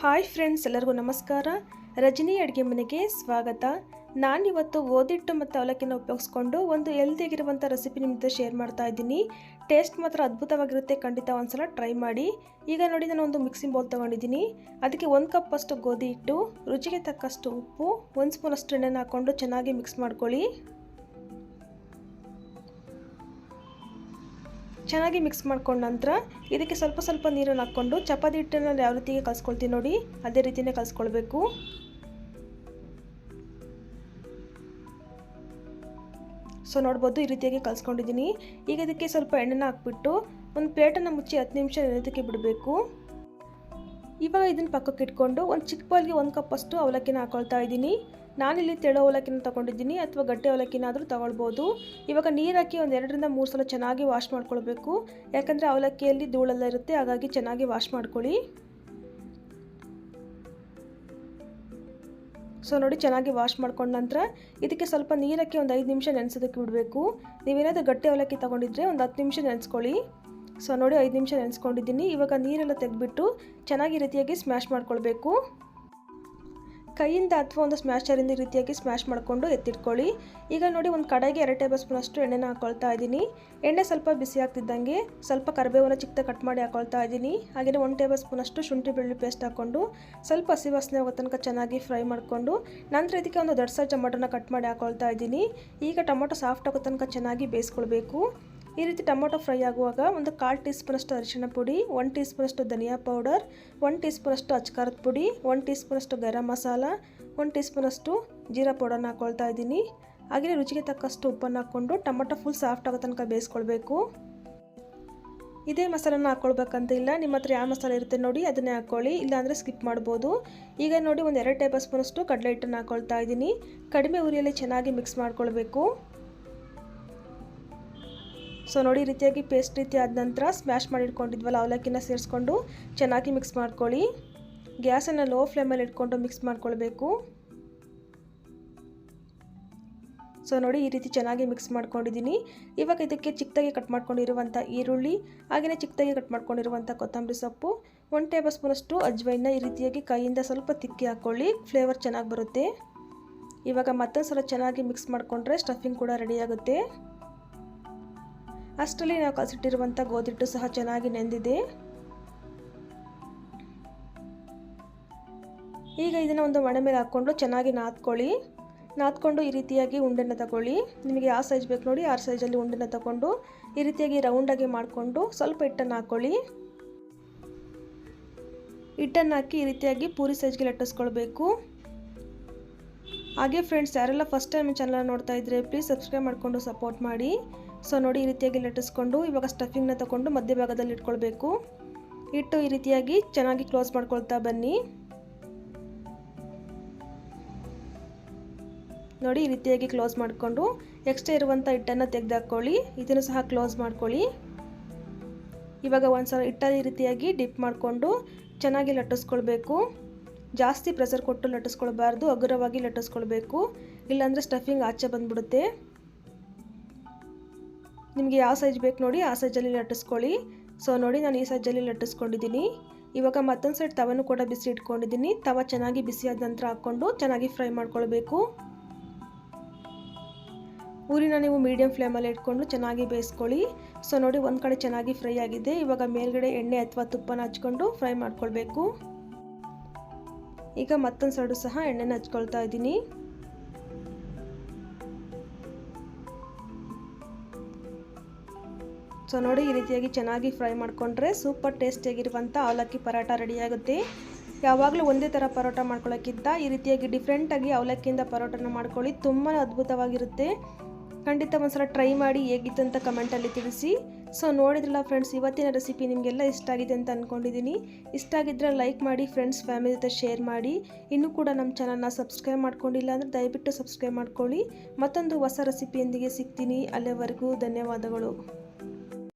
Hi friends, ಎಲ್ಲರಿಗೂ ನಮಸ್ಕಾರ. ರಜನಿ ಅಡುಗೆ ಮನೆಗೆ ಸ್ವಾಗತ. ನಾನಿವತ್ತು ಓದಿಟ್ಟು ಮತ್ತು ಅವಲಕ್ಕಿನ ಉಪಯೋಗಿಸ್ಕೊಂಡು ಒಂದು ಹೆಲ್ದಿಯಾಗಿರುವಂಥ ರೆಸಿಪಿ ನಿಮ್ಮ ಜೊತೆ ಶೇರ್ ಮಾಡ್ತಾ ಇದ್ದೀನಿ. ಟೇಸ್ಟ್ ಮಾತ್ರ ಅದ್ಭುತವಾಗಿರುತ್ತೆ, ಖಂಡಿತ ಒಂದ್ಸಲ ಟ್ರೈ ಮಾಡಿ. ಈಗ ನೋಡಿ ನಾನು ಒಂದು ಮಿಕ್ಸಿಂಗ್ ಬೌಲ್ ತೊಗೊಂಡಿದ್ದೀನಿ. ಅದಕ್ಕೆ ಒಂದು ಕಪ್ ಅಷ್ಟು ಗೋಧಿ ಹಿಟ್ಟು, ರುಚಿಗೆ ತಕ್ಕಷ್ಟು ಉಪ್ಪು, ಒಂದು ಸ್ಪೂನ್ ಅಷ್ಟು ಎಣ್ಣೆನ ಹಾಕ್ಕೊಂಡು ಚೆನ್ನಾಗಿ ಮಿಕ್ಸ್ ಮಾಡ್ಕೊಳ್ಳಿ. ಚೆನ್ನಾಗಿ ಮಿಕ್ಸ್ ಮಾಡ್ಕೊಂಡ ನಂತರ ಇದಕ್ಕೆ ಸ್ವಲ್ಪ ಸ್ವಲ್ಪ ನೀರನ್ನು ಹಾಕ್ಕೊಂಡು ಚಪಾತಿ ಹಿಟ್ಟನ್ನು ಯಾವ ರೀತಿಗೆ ಕಲಿಸ್ಕೊಳ್ತೀನಿ ನೋಡಿ, ಅದೇ ರೀತಿಯೇ ಕಲಿಸ್ಕೊಳ್ಬೇಕು. ಸೊ ನೋಡ್ಬೋದು ಈ ರೀತಿಯಾಗಿ ಕಲಿಸ್ಕೊಂಡಿದ್ದೀನಿ. ಈಗ ಇದಕ್ಕೆ ಸ್ವಲ್ಪ ಎಣ್ಣೆನ ಹಾಕ್ಬಿಟ್ಟು ಒಂದು ಪ್ಲೇಟನ್ನು ಮುಚ್ಚಿ ಹತ್ತು ನಿಮಿಷ ನೆನೆದಕ್ಕೆ ಬಿಡಬೇಕು. ಇವಾಗ ಇದನ್ನು ಪಕ್ಕಕ್ಕೆ ಇಟ್ಕೊಂಡು ಒಂದು ಚಿಕ್ಕ ಬಾಲ್ಗೆ ಒಂದು ಕಪ್ಪಷ್ಟು ಅವಲಕ್ಕಿನ ಹಾಕ್ಕೊಳ್ತಾ ಇದ್ದೀನಿ. ನಾನಿಲ್ಲಿ ತೆಳು ಅವಲಕ್ಕಿನ ತೊಗೊಂಡಿದ್ದೀನಿ ಅಥವಾ ಗಟ್ಟಿ ಅವಲಕ್ಕಿನಾದರೂ ತಗೊಳ್ಬೋದು. ಇವಾಗ ನೀರು ಹಾಕಿ ಒಂದು ಎರಡರಿಂದ ಮೂರು ಸಲ ಚೆನ್ನಾಗಿ ವಾಶ್ ಮಾಡ್ಕೊಳ್ಬೇಕು. ಯಾಕಂದರೆ ಅವಲಕ್ಕಿಯಲ್ಲಿ ಧೂಳೆಲ್ಲ ಇರುತ್ತೆ, ಹಾಗಾಗಿ ಚೆನ್ನಾಗಿ ವಾಶ್ ಮಾಡ್ಕೊಳ್ಳಿ. ಸೊ ನೋಡಿ, ಚೆನ್ನಾಗಿ ವಾಶ್ ಮಾಡ್ಕೊಂಡ ನಂತರ ಇದಕ್ಕೆ ಸ್ವಲ್ಪ ನೀರಕ್ಕೆ ಒಂದು ಐದು ನಿಮಿಷ ನೆನೆಸೋದಕ್ಕೆ ಬಿಡಬೇಕು. ನೀವೇನಾದರೂ ಗಟ್ಟಿ ಅವಲಕ್ಕಿ ತೊಗೊಂಡಿದ್ರೆ ಒಂದು ಹತ್ತು ನಿಮಿಷ ನೆನೆಸ್ಕೊಳ್ಳಿ. ಸೊ ನೋಡಿ, ಐದು ನಿಮಿಷ ನೆನೆಸ್ಕೊಂಡಿದ್ದೀನಿ. ಇವಾಗ ನೀರೆಲ್ಲ ತೆಗೆದ್ಬಿಟ್ಟು ಚೆನ್ನಾಗಿ ರೀತಿಯಾಗಿ ಸ್ಮ್ಯಾಶ್ ಮಾಡ್ಕೊಳ್ಬೇಕು. ಕೈಯಿಂದ ಅಥವಾ ಒಂದು ಸ್ಮ್ಯಾಶರಿಂದ ಈ ರೀತಿಯಾಗಿ ಸ್ಮ್ಯಾಶ್ ಮಾಡಿಕೊಂಡು ಎತ್ತಿಟ್ಕೊಳ್ಳಿ. ಈಗ ನೋಡಿ ಒಂದು ಕಡೆಗೆ ಎರಡು ಟೇಬಲ್ ಸ್ಪೂನ್ ಅಷ್ಟು ಎಣ್ಣೆನ ಹಾಕೊಳ್ತಾ ಇದ್ದೀನಿ. ಎಣ್ಣೆ ಸ್ವಲ್ಪ ಬಿಸಿ ಆಗ್ತಿದ್ದಂಗೆ ಸ್ವಲ್ಪ ಕರಿಬೇವನ್ನ ಚಿಕ್ಕ ಕಟ್ ಮಾಡಿ ಹಾಕೊಳ್ತಾ ಇದ್ದೀನಿ. ಹಾಗೆಯೇ ಒಂದು ಟೇಬಲ್ ಸ್ಪೂನ್ ಅಷ್ಟು ಶುಂಠಿ ಬೆಳ್ಳುಳ್ಳಿ ಪೇಸ್ಟ್ ಹಾಕ್ಕೊಂಡು ಸ್ವಲ್ಪ ಹಸಿ ವಾಸನೆ ಹೋಗೋ ತನಕ ಚೆನ್ನಾಗಿ ಫ್ರೈ ಮಾಡಿಕೊಂಡು ನಂತರ ಇದಕ್ಕೆ ಒಂದು ದೊಡ್ಡ ಸೈಜ್ ಟೊಮೊಟೊನ ಕಟ್ ಮಾಡಿ ಹಾಕೊಳ್ತಾ ಇದ್ದೀನಿ. ಈಗ ಟೊಮೊಟೊ ಸಾಫ್ಟ್ ಆಗೋ ತನಕ ಚೆನ್ನಾಗಿ ಬೇಯಿಸ್ಕೊಳ್ಬೇಕು. ಈ ರೀತಿ ಟೊಮೊಟೊ ಫ್ರೈ ಆಗುವಾಗ ಒಂದು ಕಾಲು ಟೀ ಸ್ಪೂನಷ್ಟು ಅರಿಶಿನ ಪುಡಿ ಒನ್ ಟೀ ಸ್ಪೂನಷ್ಟು ಧನಿಯಾ ಪೌಡರ್ ಒನ್ ಟೀ ಸ್ಪೂನಷ್ಟು ಅಚ್ಕಾರದ ಪುಡಿ ಒನ್ ಟೀ ಸ್ಪೂನಷ್ಟು ಗರಂ ಮಸಾಲ ಒನ್ ಟೀ ಸ್ಪೂನಷ್ಟು ಜೀರಾ ಪೌಡರ್ನ ಹಾಕ್ಕೊಳ್ತಾ ಇದ್ದೀನಿ. ಹಾಗೆಯೇ ರುಚಿಗೆ ತಕ್ಕಷ್ಟು ಉಪ್ಪನ್ನು ಹಾಕ್ಕೊಂಡು ಟೊಮೊಟೊ ಫುಲ್ ಸಾಫ್ಟ್ ಆಗೋ ತನಕ ಬೇಯಿಸ್ಕೊಳ್ಬೇಕು. ಇದೇ ಮಸಾಲನ ಹಾಕ್ಕೊಳ್ಬೇಕಂತ ಇಲ್ಲ, ನಿಮ್ಮ ಹತ್ರ ಯಾವ ಮಸಾಲೆ ಇರುತ್ತೆ ನೋಡಿ ಅದನ್ನೇ ಹಾಕ್ಕೊಳ್ಳಿ, ಇಲ್ಲಾಂದರೆ ಸ್ಕಿಪ್ ಮಾಡ್ಬೋದು. ಈಗ ನೋಡಿ ಒಂದು ಎರಡು ಟೇಬಲ್ ಸ್ಪೂನಷ್ಟು ಕಡಲೆ ಹಿಟ್ಟನ್ನು ಹಾಕ್ಕೊಳ್ತಾ ಇದ್ದೀನಿ. ಕಡಿಮೆ ಉರಿಯಲ್ಲಿ ಚೆನ್ನಾಗಿ ಮಿಕ್ಸ್ ಮಾಡ್ಕೊಳ್ಬೇಕು. ಸೊ ನೋಡಿ ಈ ರೀತಿಯಾಗಿ ಪೇಸ್ಟ್ ರೀತಿ ಆದ ನಂತರ ಸ್ಮ್ಯಾಶ್ ಮಾಡಿ ಇಟ್ಕೊಂಡಿದ್ವಲ್ಲ ಅವಲಕ್ಕಿನ ಸೇರಿಸ್ಕೊಂಡು ಚೆನ್ನಾಗಿ ಮಿಕ್ಸ್ ಮಾಡ್ಕೊಳ್ಳಿ. ಗ್ಯಾಸನ್ನು ಲೋ ಫ್ಲೇಮಲ್ಲಿ ಇಟ್ಕೊಂಡು ಮಿಕ್ಸ್ ಮಾಡ್ಕೊಳ್ಬೇಕು. ಸೊ ನೋಡಿ, ಈ ರೀತಿ ಚೆನ್ನಾಗಿ ಮಿಕ್ಸ್ ಮಾಡ್ಕೊಂಡಿದ್ದೀನಿ. ಇವಾಗ ಇದಕ್ಕೆ ಚಿಕ್ಕದಾಗಿ ಕಟ್ ಮಾಡ್ಕೊಂಡಿರುವಂಥ ಈರುಳ್ಳಿ ಹಾಗೆಯೇ ಚಿಕ್ಕದಾಗಿ ಕಟ್ ಮಾಡ್ಕೊಂಡಿರುವಂಥ ಕೊತ್ತಂಬರಿ ಸೊಪ್ಪು ಒನ್ ಟೇಬಲ್ ಸ್ಪೂನಷ್ಟು ಅಜ್ವೈನ ಈ ರೀತಿಯಾಗಿ ಕೈಯಿಂದ ಸ್ವಲ್ಪ ತಿಕ್ಕಿ ಹಾಕ್ಕೊಳ್ಳಿ ಫ್ಲೇವರ್ ಚೆನ್ನಾಗಿ ಬರುತ್ತೆ. ಇವಾಗ ಮತ್ತೊಂದು ಸಲ ಚೆನ್ನಾಗಿ ಮಿಕ್ಸ್ ಮಾಡಿಕೊಂಡ್ರೆ ಸ್ಟಫಿಂಗ್ ಕೂಡ ರೆಡಿಯಾಗುತ್ತೆ ಅಷ್ಟರಲ್ಲಿ ನಾವು ಕಲಸಿಟ್ಟಿರುವಂಥ ಗೋಧಿಟ್ಟು ಸಹ ಚೆನ್ನಾಗಿ ನೆಂದಿದೆ. ಈಗ ಇದನ್ನು ಒಂದು ಮಣೆ ಮೇಲೆ ಹಾಕ್ಕೊಂಡು ಚೆನ್ನಾಗಿ ನಾದ್ಕೊಳ್ಳಿ. ನಾದ್ಕೊಂಡು ಈ ರೀತಿಯಾಗಿ ಉಂಡೆನ ತಗೊಳ್ಳಿ. ನಿಮಗೆ ಯಾವ ಸೈಜ್ ಬೇಕು ನೋಡಿ ಆ ಸೈಜಲ್ಲಿ ಉಂಡೆನ ತಗೊಂಡು ಈ ರೀತಿಯಾಗಿ ರೌಂಡಾಗಿ ಮಾಡಿಕೊಂಡು ಸ್ವಲ್ಪ ಹಿಟ್ಟನ್ನು ಹಾಕ್ಕೊಳ್ಳಿ. ಹಿಟ್ಟನ್ನು ಹಾಕಿ ಈ ರೀತಿಯಾಗಿ ಪೂರಿ ಸೈಜ್ಗೆ ಲಟ್ಟಿಸ್ಕೊಳ್ಬೇಕು ಹಾಗೆ ಫ್ರೆಂಡ್ಸ್ ಯಾರೆಲ್ಲ ಫಸ್ಟ್ ಟೈಮ್ ಚಾನಲ್ ನೋಡ್ತಾ ಇದ್ದರೆ ಪ್ಲೀಸ್ ಸಬ್ಸ್ಕ್ರೈಬ್ ಮಾಡಿಕೊಂಡು ಸಪೋರ್ಟ್ ಮಾಡಿ. ಸೊ ನೋಡಿ ಈ ರೀತಿಯಾಗಿ ಲಟ್ಟಿಸ್ಕೊಂಡು, ಇವಾಗ ಸ್ಟಫಿಂಗ್ನ ತಗೊಂಡು ಮಧ್ಯಭಾಗದಲ್ಲಿ ಇಟ್ಕೊಳ್ಬೇಕು. ಇಟ್ಟು ಈ ರೀತಿಯಾಗಿ ಚೆನ್ನಾಗಿ ಕ್ಲೋಸ್ ಮಾಡ್ಕೊಳ್ತಾ ಬನ್ನಿ. ನೋಡಿ ಈ ರೀತಿಯಾಗಿ ಕ್ಲೋಸ್ ಮಾಡಿಕೊಂಡು ಎಕ್ಸ್ಟ್ರಾ ಇರುವಂಥ ಹಿಟ್ಟನ್ನು ತೆಗೆದಾಕೊಳ್ಳಿ ಇದನ್ನು ಸಹ ಕ್ಲೋಸ್ ಮಾಡ್ಕೊಳ್ಳಿ. ಇವಾಗ ಒಂದು ಸಲ ಹಿಟ್ಟಲ್ಲಿ ಈ ರೀತಿಯಾಗಿ ಡಿಪ್ ಮಾಡಿಕೊಂಡು ಚೆನ್ನಾಗಿ ಲಟ್ಟಿಸ್ಕೊಳ್ಬೇಕು. ಜಾಸ್ತಿ ಪ್ರೆಸರ್ ಕೊಟ್ಟು ಲಟ್ಟಿಸ್ಕೊಳ್ಬಾರ್ದು, ಹಗುರವಾಗಿ ಲಟ್ಟಿಸ್ಕೊಳ್ಬೇಕು. ಇಲ್ಲಾಂದರೆ ಸ್ಟಫಿಂಗ್ ಆಚೆ ಬಂದ್ಬಿಡುತ್ತೆ. ನಿಮಗೆ ಯಾವ ಸೈಜ್ ಬೇಕು ನೋಡಿ ಆ ಸೈಜಲ್ಲಿ ಲಟ್ಟಿಸ್ಕೊಳ್ಳಿ. ಸೊ ನೋಡಿ ನಾನು ಈ ಸೈಜಲ್ಲಿ ಲಟ್ಟಿಸ್ಕೊಂಡಿದ್ದೀನಿ. ಇವಾಗ ಮತ್ತೊಂದು ಸೈಡ್ ತವನ್ನು ಕೂಡ ಬಿಸಿ ಇಟ್ಕೊಂಡಿದ್ದೀನಿ. ತವ ಚೆನ್ನಾಗಿ ಬಿಸಿಯಾದ ನಂತರ ಹಾಕ್ಕೊಂಡು ಚೆನ್ನಾಗಿ ಫ್ರೈ ಮಾಡ್ಕೊಳ್ಬೇಕು. ಊರಿನ ನೀವು ಮೀಡಿಯಂ ಫ್ಲೇಮಲ್ಲಿ ಇಟ್ಕೊಂಡು ಚೆನ್ನಾಗಿ ಬೇಯಿಸ್ಕೊಳ್ಳಿ. ಸೊ ನೋಡಿ ಒಂದು ಕಡೆ ಚೆನ್ನಾಗಿ ಫ್ರೈ ಆಗಿದೆ. ಇವಾಗ ಮೇಲ್ಗಡೆ ಎಣ್ಣೆ ಅಥವಾ ತುಪ್ಪನ ಹಚ್ಕೊಂಡು ಫ್ರೈ ಮಾಡ್ಕೊಳ್ಬೇಕು. ಈಗ ಮತ್ತೊಂದು ಸೈಡು ಸಹ ಎಣ್ಣೆನ ಹಚ್ಕೊಳ್ತಾ ಇದ್ದೀನಿ. ಸೊ ನೋಡಿ ಈ ರೀತಿಯಾಗಿ ಚೆನ್ನಾಗಿ ಫ್ರೈ ಮಾಡಿಕೊಂಡ್ರೆ ಸೂಪರ್ ಟೇಸ್ಟಿಯಾಗಿರುವಂಥ ಅವಲಕ್ಕಿ ಪರೋಟ ರೆಡಿಯಾಗುತ್ತೆ. ಯಾವಾಗಲೂ ಒಂದೇ ಥರ ಪರೋಟ ಮಾಡ್ಕೊಳ್ಳೋಕ್ಕಿಂತ ಈ ರೀತಿಯಾಗಿ ಡಿಫ್ರೆಂಟಾಗಿ ಅವಲಕ್ಕಿಯಿಂದ ಪರೋಟನ ಮಾಡ್ಕೊಳ್ಳಿ ತುಂಬಾ ಅದ್ಭುತವಾಗಿರುತ್ತೆ. ಖಂಡಿತ ಒಂದ್ಸಲ ಟ್ರೈ ಮಾಡಿ ಹೇಗಿತ್ತು ಅಂತ ಕಮೆಂಟಲ್ಲಿ ತಿಳಿಸಿ. ಸೊ ನೋಡಿದ್ರಲ್ಲ ಫ್ರೆಂಡ್ಸ್ ಇವತ್ತಿನ ರೆಸಿಪಿ ನಿಮಗೆಲ್ಲ ಇಷ್ಟ ಆಗಿದೆ ಅಂತ ಅಂದ್ಕೊಂಡಿದ್ದೀನಿ ಇಷ್ಟ ಆಗಿದ್ದರೆ ಲೈಕ್ ಮಾಡಿ ಫ್ರೆಂಡ್ಸ್ ಫ್ಯಾಮಿಲಿ ಜೊತೆ ಶೇರ್ ಮಾಡಿ. ಇನ್ನೂ ಕೂಡ ನಮ್ಮ ಚಾನಲ್ನ ಸಬ್ಸ್ಕ್ರೈಬ್ ಮಾಡ್ಕೊಂಡಿಲ್ಲ ಅಂದರೆ ದಯವಿಟ್ಟು ಸಬ್ಸ್ಕ್ರೈಬ್ ಮಾಡ್ಕೊಳ್ಳಿ. ಮತ್ತೊಂದು ಹೊಸ ರೆಸಿಪಿಯೊಂದಿಗೆ ಸಿಗ್ತೀನಿ. ಅಲ್ಲಿವರೆಗೂ ಧನ್ಯವಾದಗಳು.